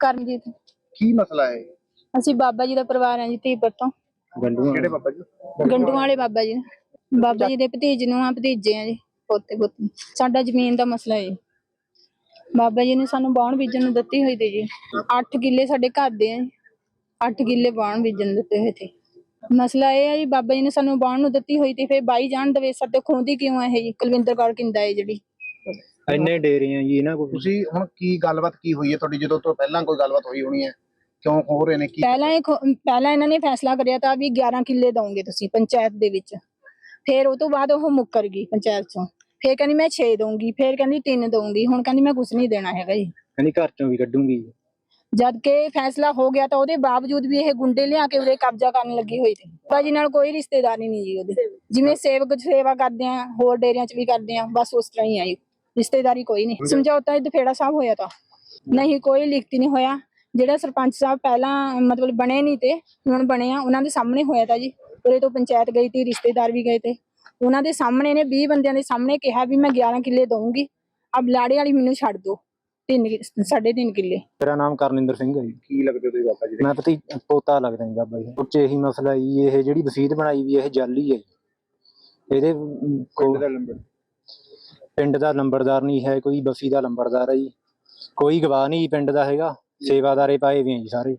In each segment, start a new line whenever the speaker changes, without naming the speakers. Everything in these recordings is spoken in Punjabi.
ਕਮਲਜੀਤ
ਕੀ ਮਸਲਾ ਹੈ?
ਅਸੀਂ ਬਾਬਾ ਜੀ ਦਾ ਪਰਿਵਾਰ ਹਾਂ ਜੀ ਧੀਪੁਰ ਤੋਂ।
ਕਿਹੜੇ ਬਾਬਾ ਜੀ?
ਗੰਡੂਆਂ ਵਾਲੇ ਬਾਬਾ ਜੀ। ਬਾਬਾ ਜੀ ਦੇ ਭਤੀਜ ਨੂੰ ਆ ਭਤੀਜੇ ਆ ਜੀ ਪੋਤੇ ਪੋਤੀ ਸਾਡਾ ਜ਼ਮੀਨ ਦਾ ਮਸਲਾ ਹੈ ਬਾਬਾ ਜੀ ਨੇ ਸਾਨੂੰ ਬਾਣ ਬੀਜਣ ਨੂੰ ਦਿੱਤੀ ਹੋਈ ਤੇ ਜੀ। 8 ਕਿੱਲੇ ਸਾਡੇ ਘਰ ਦੇ ਆ ਜੀ। 8 ਕਿੱਲੇ ਬਾਣ ਬੀਜਣ ਦਿੱਤੇ ਹੋਏ ਤੇ। ਮਸਲਾ ਇਹ ਹੈ ਜੀ ਬਾਬਾ ਜੀ ਨੇ ਸਾਨੂੰ ਬਾਣ ਨੂੰ ਦਿੱਤੀ ਹੋਈ ਤੇ ਫਿਰ ਬਾਈ ਜਾਣ ਦਵੇ ਸਾਡੇ ਖੋਂਦੀ ਕਿਉਂ ਹੈ ਇਹ ਜੀ ਕੁਲਵਿੰਦਰ ਕੌਰ ਕਿੰਦਾ ਹੈ ਜਿਹੜੀ।
ਇੰਨੇ ਡੇਰੇ ਆ ਜੀ ਇਹਨਾਂ ਕੋਲ।
ਤੁਸੀਂ ਹੁਣ ਕੀ ਗੱਲਬਾਤ ਕੀ ਹੋਈ ਹੈ? ਤੁਹਾਡੀ ਜਦੋਂ ਤੋਂ ਪਹਿਲਾਂ ਕੋਈ ਗੱਲਬਾਤ ਹੋਈ ਹੋਣੀ ਹੈ? ਕਿਉਂ ਹੋ ਰਹੇ ਨੇ? ਕੀ
ਪਹਿਲਾਂ ਇਹ ਖੋ- ਪਹਿਲਾਂ ਇਹਨਾਂ ਨੇ ਫੈਸਲਾ ਕਰਿਆ ਤਾਂ ਵੀ 11 ਕਿੱਲੇ ਦਵੋਗੇ ਤੁਸੀਂ ਪੰਚਾਇਤ ਦੇ ਵਿੱਚ। ਫਿਰ ਉਹ ਤੋਂ ਬਾਅਦ ਉਹ ਮੁੱਕਰ ਗਈ ਪੰਚਾਇਤ ਚੋਂ। ਫਿਰ ਕਹਿੰਦੀ ਮੈਂ 6 ਦਊਂਗੀ ਫਿਰ ਕਹਿੰਦੀ 3 ਦਊਂਗੀ ਹੁਣ ਕਹਿੰਦੀ ਮੈਂ ਕੁਝ ਨਹੀਂ ਦੇਣਾ ਹੈਗਾ ਜੀ।
ਕਹਿੰਦੀ ਘਰ ਚੋਂ ਵੀ ਕੱਢੂੰਗੀ।
ਜਦ ਕਿ ਫੈਸਲਾ ਹੋ ਗਿਆ ਤਾਂ ਉਹਦੇ ਬਾਵਜੂਦ ਵੀ ਇਹ ਗੁੰਡੇ ਲਿਆ ਕੇ ਉਰੇ ਕਬਜ਼ਾ ਕਰਨ ਲੱਗੀ ਹੋਈ ਸੀ। ਬਾਜੀ ਨਾਲ ਕੋਈ ਰਿਸ਼ਤੇਦਾਰੀ ਨਹੀਂ ਜੀ ਉਹਦੇ। ਜਿਵੇਂ ਸੇਵਕ ਸੇਵਾ ਕਰਦੇ ਆ ਹੋਰ ਡੇਰਿਆਂ 'ਚ ਵੀ ਕਰਦੇ ਆ ਬਸ ਉਸ ਤਰ੍ਹਾਂ ਹੀ ਆ ਜੀ। ਰਿਸ਼ਤੇਦਾਰੀ ਕੋਈ ਨਹੀਂ। ਸਮਝੌਤਾ ਇਹ ਦਫੇੜਾ ਸਾਹਿਬ ਹੋਇਆ ਤਾਂ। ਨਹੀਂ ਕੋਈ ਲਿਖਤੀ ਨਹੀਂ ਹੋਇਆ। ਜਿਹੜਾ ਸਰਪੰਚ ਸਾਹਿਬ ਪਹਿਲਾਂ ਮਤਲਬ ਬਣੇ ਨਹੀਂ ਤੇ ਹੁਣ ਬਣੇ ਆ ਉਹਨਾਂ ਦੇ ਸਾਹਮਣੇ ਹੋਇਆ ਤਾਂ ਜੀ। ਉਰੇ ਤੋਂ ਪੰਚਾਇਤ ਗਈ ਤੀ ਰਿਸ਼ਤੇਦਾਰ ਵੀ ਗਏ ਤੇ। ਉਹਨਾਂ ਦੇ ਸਾਹਮਣੇ ਨੇ 20 ਬੰਦਿਆਂ ਦੇ ਸਾਹਮਣੇ ਕਿਹਾ ਵੀ ਮੈਂ 11 ਕਿੱਲੇ ਦਊਂਗੀ। ਅਬ ਲਾੜੇ ਵਾਲੀ ਮੈਨੂੰ ਛੱਡ ਦਿਓ ਤਿੰਨ ਸਾਢੇ ਤਿੰਨ ਕਿੱਲੇ।
ਮੇਰਾ ਨਾਮ ਕਰਨਿੰਦਰ ਸਿੰਘ ਹੈ ਜੀ।
ਕੀ ਲੱਗਦੇ ਤੁਸੀਂ ਬਾਬਾ ਜੀ ਦੇ?
ਮੈਂ ਭਤੀ ਪੋਤਾ ਲੱਗਦਾ ਜੀ ਬਾਬਾ ਜੀ। ਉੱਚ ਇਹੀ ਮਸਲਾ ਜੀ ਇਹ ਜਿਹੜੀ ਵਸੀਤ ਬਣਾਈ ਵੀ ਇਹ ਜਾਲੀ ਹੈ ਜੀ। ਇਹਦੇ ਅਮ, ਕੋ-
ਪਿੰਡ ਦਾ ਲੰਬੜ।
ਪਿੰਡ ਦਾ ਲੰਬੜਦਾਰ ਨਹੀਂ ਹੈ, ਕੋਈ ਬਸੀ ਦਾ ਲੰਬੜਦਾਰ ਹੈ ਜੀ। ਕੋਈ ਗਵਾਹ ਨਹੀਂ ਪਿੰਡ ਦਾ ਹੈਗਾ। ਸੇਵਾਦਾਰੇ ਪਾਏ ਵੀ ਆ ਜੀ ਸਾਰੇ।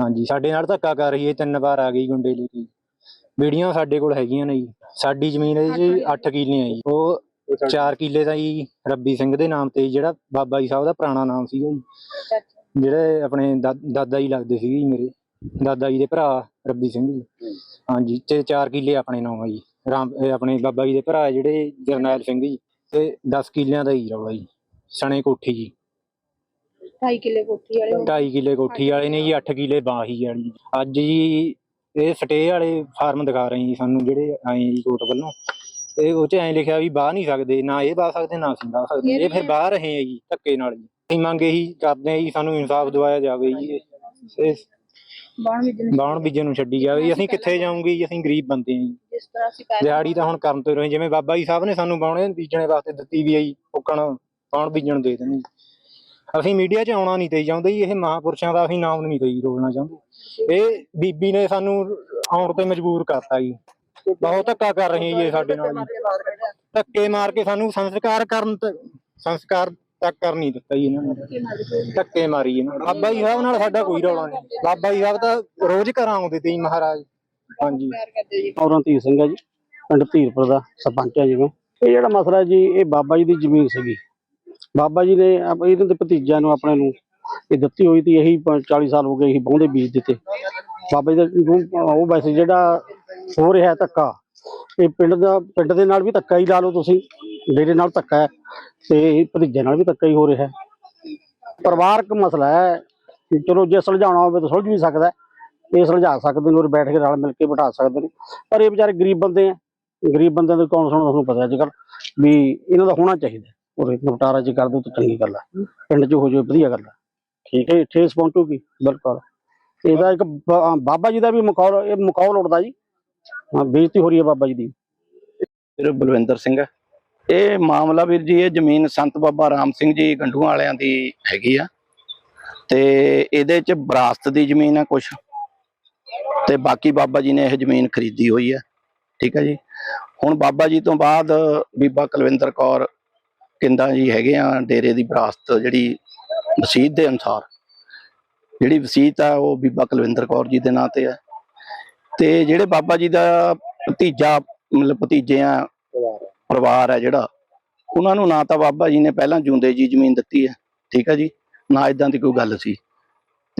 ਹਾਂਜੀ, ਸਾਡੇ ਨਾਲ ਧੱਕਾ ਕਰ ਰਹੀ ਹੈ, ਤਿੰਨ ਵਾਰ ਆ ਗਈ ਗੁੰਡੇ ਲੈ ਕੇ। ਵੀਡੀਓ ਸਾਡੇ ਕੋਲ ਹੈਗੀਆਂ ਨੇ ਜੀ। ਸਾਡੀ ਜ਼ਮੀਨ ਹੈ ਜੀ 8 ਕਿੱਲੇ ਆ ਜੀ। ਉਹ 4 ਕਿੱਲੇ ਦਾ ਜੀ, ਰੱਬੀ ਸਿੰਘ ਦੇ ਨਾਮ ਤੇ ਜਿਹੜਾ ਬਾਬਾ ਜੀ ਸਾਹਿਬ ਦਾ ਪੁਰਾਣਾ ਨਾਮ ਸੀਗਾ ਜੀ। ਜਿਹੜੇ ਆਪਣੇ ਦਾ- ਦਾਦਾ ਜੀ ਲੱਗਦੇ ਸੀਗੇ ਜੀ ਮੇਰੇ। ਦਾਦਾ ਜੀ ਦੇ ਭਰਾ ਰੱਬੀ ਸਿੰਘ ਜੀ। ਹਾਂਜੀ, ਤੇ 4 ਕਿੱਲੇ ਆਪਣੇ ਨਾਮ ਆ ਜੀ। ਰਾਮ ਆਪਣੇ ਬਾਬਾ ਜੀ ਦੇ ਭਰਾ ਜਿਹੜੇ ਜਰਨੈਲ ਸਿੰਘ ਜੀ। ਤੇ 10 ਕਿੱਲਿਆਂ ਦਾ ਹੀ ਰੌਲਾ ਜੀ ਸਣੇ ਕੋਠੀ ਜੀ।
2.5 ਕਿੱਲੇ ਕੋਠੀ ਵਾਲੇ
2.5 ਕਿੱਲੇ ਕੋਠੀ ਵਾਲੇ ਨੇ ਜੀ 8 ਕਿੱਲੇ ਬਾਹੀ ਵਾਲੀ। ਅੱਜ ਜੀ ਇਹ ਸਟੇ ਵਾਲੇ ਫਾਰਮ ਦਿਖਾ ਰਹੇ ਜੀ ਸਾਨੂੰ ਜਿਹੜੇ ਆਏ ਜੀ ਕੋਰਟ ਵੱਲੋਂ। ਤੇ ਉਹ ਚ ਐਂ ਲਿਖਿਆ ਵੀ ਬਾਹ ਨਹੀਂ ਸਕਦੇ ਨਾ ਇਹ ਬਾਹ ਸਕਦੇ ਨਾ ਅਸੀਂ ਬਾਹ ਸਕਦੇ। ਇਹ ਫਿਰ ਬਾਹਰ ਰਹੇ ਆ ਜੀ ਧੱਕੇ ਨਾਲ ਜੀ। ਅਸੀਂ ਮੰਗ ਇਹੀ ਕਰਦੇ ਆ ਜੀ ਸਾਨੂੰ ਇਨਸਾਫ ਦਿਵਾਇਆ ਜਾਵੇ ਜੀ ਇਹ- ਇਹ
ਬਾਣ ਬੀਜਣ
ਨੂੰ ਛੱਡੀ ਜਾਵੇ। ਅਸੀਂ ਕਿੱਥੇ ਜਾਵਾਂਗੇ ਜੀ? ਅਸੀਂ ਗਰੀਬ ਬੰਦੇ ਆ ਜੀ।
ਜਿਸ ਤਰ੍ਹਾਂ ਅਸੀਂ ਪਹਿਲਾਂ
ਦਿਹਾੜੀ ਤਾਂ ਹੁਣ ਕਰਨ ਤੋਂ ਰਹੇ ਜਿਵੇਂ ਬਾਬਾ ਜੀ ਸਾਹਿਬ ਨੇ ਸਾਨੂੰ ਬਾਉਣੇ ਬੀਜਣੇ ਵਾਸਤੇ ਦਿੱਤੀ ਵੀ ਆਈ ਉਕਣ ਬਾਣ ਬੀਜਣ ਦੇ ਦੇਣੀ ਅਸੀਂ ਮੀਡੀਆ 'ਚ ਆਉਣਾ ਨਹੀਂ ਤੇ ਚਾਹੁੰਦੇ ਜੀ ਇਹ ਮਹਾਪੁਰਸ਼ਾਂ ਦਾ ਅਸੀਂ ਨਾਮ ਨਹੀਂ ਤੇ ਰੋਲਣਾ ਚਾਹੁੰਦੇ। ਇਹ ਬੀਬੀ ਨੇ ਸਾਨੂੰ ਆਉਣ ਤੇ ਮਜਬੂਰ ਕਰਤਾ ਜੀ। ਬਹੁਤ ਧੱਕਾ ਕਰ ਰਹੀ ਜੀ ਸਾਡੇ ਨਾਲ। ਜੀ ਧੱਕੇ ਮਾਰ ਕੇ ਸਾਨੂੰ ਸੰਸਕਾਰ ਕਰਨ ਤੇ ਸੰਸਕਾਰ ਤੱਕ ਕਰ ਨਹੀਂ ਦਿੱਤਾ ਜੀ ਇਹਨਾਂ ਨੇ। ਧੱਕੇ ਮਾਰੀ ਇਹਨਾਂ ਨੇ। ਬਾਬਾ ਜੀ ਸਾਹਿਬ ਨਾਲ ਸਾਡਾ ਕੋਈ ਰੌਲਾ ਨਹੀਂ। ਬਾਬਾ ਜੀ ਸਾਹਿਬ ਤਾਂ ਰੋਜ਼ ਘਰਾਂ ਆਉਂਦੇ ਤੇ ਜੀ ਮਹਾਰਾਜ। ਹਾਂਜੀ।
ਪਿਆਰ ਕਰਦੇ ਜੀ।
ਔਰੰਤੀਰ ਸਿੰਘ ਹੈ ਜੀ ਪਿੰਡ ਧੀਰਪੁਰ ਦਾ ਸਰਪੰਚ ਹੈ ਜਿਵੇਂ। ਇਹ ਜਿਹੜਾ ਮਸਲਾ ਜੀ ਇਹ ਬਾਬਾ ਜੀ ਦੀ ਜ਼ਮੀਨ ਸੀਗੀ। ਬਾਬਾ ਜੀ ਨੇ ਆਪ- ਇਹਨਾਂ ਦੇ ਭਤੀਜਿਆਂ ਨੂੰ ਆਪਣੇ ਨੂੰ ਇਹ ਦਿੱਤੀ ਹੋਈ ਸੀ ਇਹੀ ਪ- 40 ਸਾਲ ਹੋ ਗਏ ਇਹੀ ਬਹੁੰਦੇ ਬੀਜ ਦਿੱਤੇ। ਬਾਬਾ ਜੀ ਦਾ ਜੋ- ਉਹ ਵੈਸੇ ਜਿਹੜਾ ਹੋ ਰਿਹਾ ਧੱਕਾ ਇਹ ਪਿੰਡ ਦਾ ਪਿੰਡ ਦੇ ਨਾਲ ਵੀ ਧੱਕਾ ਹੀ ਲਾ ਲਓ ਤੁਸੀਂ ਡੇਰੇ ਨਾਲ ਧੱਕਾ ਹੈ ਤੇ ਭਤੀਜੇ ਨਾਲ ਵੀ ਧੱਕਾ ਹੀ ਹੋ ਰਿਹਾ ਹੈ। ਪਰਿਵਾਰਕ ਮਸਲਾ ਹੈ ਚਲੋ ਜੇ ਸੁਲਝਾਉਣਾ ਹੋਵੇ ਤਾਂ ਸੁਲਝ ਵੀ ਸਕਦਾ ਹੈ। ਇਹ ਸੁਲਝਾ ਸਕਦੇ ਨੇ ਔਰ ਬੈਠ ਕੇ ਰਲ ਮਿਲ ਕੇ ਬਿਠਾ ਸਕਦੇ ਨੇ। ਪਰ ਇਹ ਵਿਚਾਰੇ ਗਰੀਬ ਬੰਦੇ ਆ। ਗਰੀਬ ਬੰਦਿਆਂ ਦੇ ਕੌਣ ਸੁਣਦਾ? ਤੁਹਾਨੂੰ ਪਤਾ ਅੱਜ ਕੱਲ ਵੀ ਇਹਨਾਂ ਦਾ ਹੋਣਾ ਚਾਹੀਦਾ ਔਰ ਨਿਪਟਾਰਾ ਜੇ ਕਰ ਦੋ ਤਾਂ ਚੰਗੀ ਗੱਲ ਹੈ ਪਿੰਡ 'ਚ ਹੋ ਜਾਵੇ ਵਧੀਆ ਗੱਲ ਹੈ ਠੀਕ ਹੈ ਠੇਸ ਪਹੁੰਚੂਗੀ ਬਿਲਕੁਲ। ਇਹਦਾ ਇੱਕ ਬਾਬਾ ਜੀ ਦਾ ਵੀ ਮਖੌਲ ਇਹ ਮਖੌਲ ਉੱਡਦਾ ਜੀ। ਹਾਂ ਬੇਇੱਜ਼ਤੀ ਹੋ ਰਹੀ ਹੈ ਬਾਬਾ ਜੀ ਦੀ।
ਵੀਰ ਬਲਵਿੰਦਰ ਸਿੰਘ। ਇਹ ਮਾਮਲਾ ਵੀਰ ਜੀ ਇਹ ਜ਼ਮੀਨ ਸੰਤ ਬਾਬਾ ਰਾਮ ਸਿੰਘ ਜੀ ਗੰਡੂਆਂ ਵਾਲਿਆਂ ਦੀ ਹੈਗੀ ਆ। ਤੇ ਇਹਦੇ ਚ ਵਿਰਾਸਤ ਦੀ ਜ਼ਮੀਨ ਆ ਕੁਛ। ਤੇ ਬਾਕੀ ਬਾਬਾ ਜੀ ਨੇ ਇਹ ਜ਼ਮੀਨ ਖਰੀਦੀ ਹੋਈ ਹੈ। ਠੀਕ ਹੈ ਜੀ। ਹੁਣ ਬਾਬਾ ਜੀ ਤੋਂ ਬਾਅਦ ਬੀਬਾ ਕੁਲਵਿੰਦਰ ਕੌਰ ਕਿੰਦਾ ਜੀ ਹੈਗੇ ਆ, ਡੇਰੇ ਦੀ ਵਿਰਾਸਤ ਜਿਹੜੀ ਵਸੀਤ ਦੇ ਅਨੁਸਾਰ। ਜਿਹੜੀ ਵਸੀਤ ਆ, ਉਹ ਬੀਬਾ ਕੁਲਵਿੰਦਰ ਕੌਰ ਜੀ ਦੇ ਨਾਂ ਤੇ ਹੈ ਤੇ ਜਿਹੜੇ ਬਾਬਾ ਜੀ ਦਾ ਭਤੀਜਾ, ਮਤਲਬ ਭਤੀਜੇ ਆ, ਪਰਿਵਾਰ ਹੈ ਜਿਹੜਾ, ਉਹਨਾਂ ਨੂੰ ਨਾ ਤਾਂ ਬਾਬਾ ਜੀ ਨੇ ਪਹਿਲਾਂ ਜੂੰਦੇ ਜੀ ਜ਼ਮੀਨ ਦਿੱਤੀ ਹੈ। ਠੀਕ ਹੈ ਜੀ। ਨਾ ਇਦਾਂ ਦੀ ਕੋਈ ਗੱਲ ਸੀ।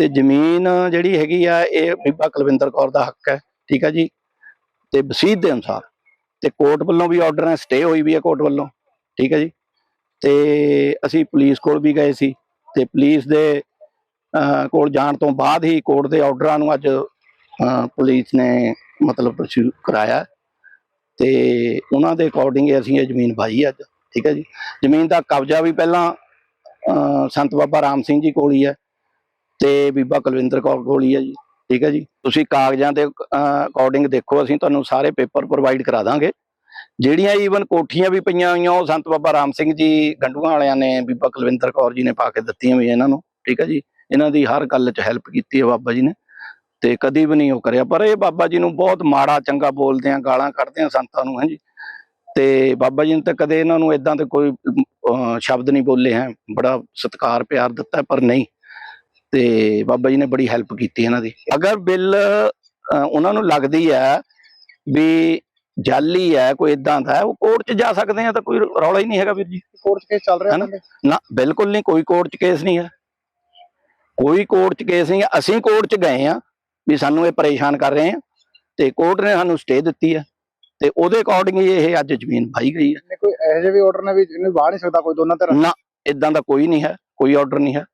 ਤੇ ਜ਼ਮੀਨ ਜਿਹੜੀ ਹੈਗੀ ਆ ਇਹ ਬੀਬਾ ਕੁਲਵਿੰਦਰ ਕੌਰ ਦਾ ਹੱਕ ਹੈ ਠੀਕ ਹੈ ਜੀ? ਤੇ ਵਸੀਤ ਦੇ ਅਨੁਸਾਰ ਤੇ ਕੋਰਟ ਵੱਲੋਂ ਵੀ ਆਰਡਰ ਹੈ ਸਟੇ ਹੋਈ ਵੀ ਹੈ ਕੋਰਟ ਵੱਲੋਂ ਠੀਕ ਹੈ ਜੀ? ਤੇ ਅਸੀਂ ਪੁਲਿਸ ਕੋਲ ਵੀ ਗਏ ਸੀ ਤੇ ਪੁਲਿਸ ਦੇ ਕੋਲ ਜਾਣ ਤੋਂ ਬਾਅਦ ਹੀ ਕੋਰਟ ਦੇ ਆਰਡਰਾਂ ਨੂੰ ਅੱਜ ਅਹ, ਪੁਲਿਸ ਨੇ ਮਤਲਬ ਪਰਸੂ ਕਰਾਇਆ। ਤੇ ਉਹਨਾਂ ਦੇ ਅਕੋਰਡਿੰਗ ਅਸੀਂ ਇਹ ਜ਼ਮੀਨ ਪਾਈ ਅੱਜ ਠੀਕ ਹੈ ਜੀ? ਜ਼ਮੀਨ ਦਾ ਕਬਜ਼ਾ ਵੀ ਪਹਿਲਾਂ ਸੰਤ ਬਾਬਾ ਰਾਮ ਸਿੰਘ ਜੀ ਕੋਲ ਹੀ ਹੈ। ਤੇ ਬੀਬਾ ਕੁਲਵਿੰਦਰ ਕੌਰ ਗੋਲੀ ਹੈ ਜੀ, ਠੀਕ ਹੈ ਜੀ। ਤੁਸੀਂ ਕਾਗਜ਼ਾਂ ਦੇ ਅਕੋਰਡਿੰਗ ਦੇਖੋ, ਅਸੀਂ ਤੁਹਾਨੂੰ ਸਾਰੇ ਪੇਪਰ ਪ੍ਰੋਵਾਈਡ ਕਰਾ ਦਾਂਗੇ। ਜਿਹੜੀਆਂ ਈਵਨ ਕੋਠੀਆਂ ਵੀ ਪਈਆਂ ਹੋਈਆਂ, ਉਹ ਸੰਤ ਬਾਬਾ ਰਾਮ ਸਿੰਘ ਜੀ ਗੰਡੂਆਂ ਵਾਲਿਆਂ ਨੇ ਬੀਬਾ ਕੁਲਵਿੰਦਰ ਕੌਰ ਜੀ ਨੇ ਪਾ ਕੇ ਦਿੱਤੀਆਂ ਵੀ ਇਹਨਾਂ ਨੂੰ, ਠੀਕ ਹੈ ਜੀ। ਇਹਨਾਂ ਦੀ ਹਰ ਗੱਲ 'ਚ ਹੈਲਪ ਕੀਤੀ ਹੈ ਬਾਬਾ ਜੀ ਨੇ, ਤੇ ਕਦੀ ਵੀ ਨਹੀਂ ਉਹ ਕਰਿਆ। ਪਰ ਇਹ ਬਾਬਾ ਜੀ ਨੂੰ ਬਹੁਤ ਮਾੜਾ, ਚੰਗਾ ਬੋਲਦੇ ਆ ਗਾਲਾਂ ਕੱਢਦੇ ਆ ਸੰਤਾਂ ਨੂੰ, ਹਾਂਜੀ। ਤੇ ਬਾਬਾ ਜੀ ਨੇ ਤਾਂ ਕਦੇ ਇਹਨਾਂ ਨੂੰ ਇਦਾਂ ਦੇ ਕੋਈ ਸ਼ਬਦ ਨਹੀਂ ਬੋਲੇ ਹੈ। ਬੜਾ ਸਤਿਕਾਰ, ਪਿਆਰ ਦਿੱਤਾ, ਪਰ ਨਹੀਂ। ਤੇ ਬਾਬਾ ਜੀ ਨੇ ਬੜੀ ਹੈਲਪ ਕੀਤੀ ਇਹਨਾਂ ਦੀ। ਅਗਰ ਬਿੱਲ ਉਹਨਾਂ ਨੂੰ ਲੱਗਦੀ ਹੈ ਵੀ ਜਾਲੀ ਹੈ ਕੋਈ ਇਦਾਂ ਦਾ ਉਹ ਕੋਰਟ 'ਚ ਜਾ ਸਕਦੇ ਆ ਤਾਂ ਕੋਈ ਰੌਲਾ ਹੀ ਨਹੀਂ ਹੈਗਾ ਵੀਰ ਜੀ।
ਕੋਰਟ 'ਚ ਕੇਸ ਚੱਲ ਰਿਹਾ
ਨਾ? ਬਿਲਕੁਲ ਨਹੀਂ ਕੋਈ ਕੋਰਟ 'ਚ ਕੇਸ ਨਹੀਂ ਹੈ। ਕੋਈ ਕੋਰਟ 'ਚ ਕੇਸ ਨਹੀਂ ਅਸੀਂ ਕੋਰਟ 'ਚ ਗਏ ਆ ਵੀ ਸਾਨੂੰ ਇਹ ਪਰੇਸ਼ਾਨ ਕਰ ਰਹੇ ਆ ਤੇ ਕੋਰਟ ਨੇ ਸਾਨੂੰ ਸਟੇ ਦਿੱਤੀ ਹੈ ਤੇ ਉਹਦੇ ਅਕੋਰਡਿੰਗ ਇਹ ਅੱਜ ਜ਼ਮੀਨ ਪਾਈ ਗਈ ਹੈ।
ਕੋਈ ਇਹੋ ਜਿਹੇ ਵੀ ਆਰਡਰ ਨੇ ਵੀ ਇਹਨੂੰ ਬਾਹਰ ਨਹੀਂ ਸਕਦਾ ਕੋਈ ਦੋਨਾਂ ਧਿਰਾਂ
ਨਾ ਇਦਾਂ ਦਾ ਕੋਈ ਨਹੀਂ ਹੈ ਕੋਈ ਆਰਡਰ ਨਹੀਂ ਹੈ।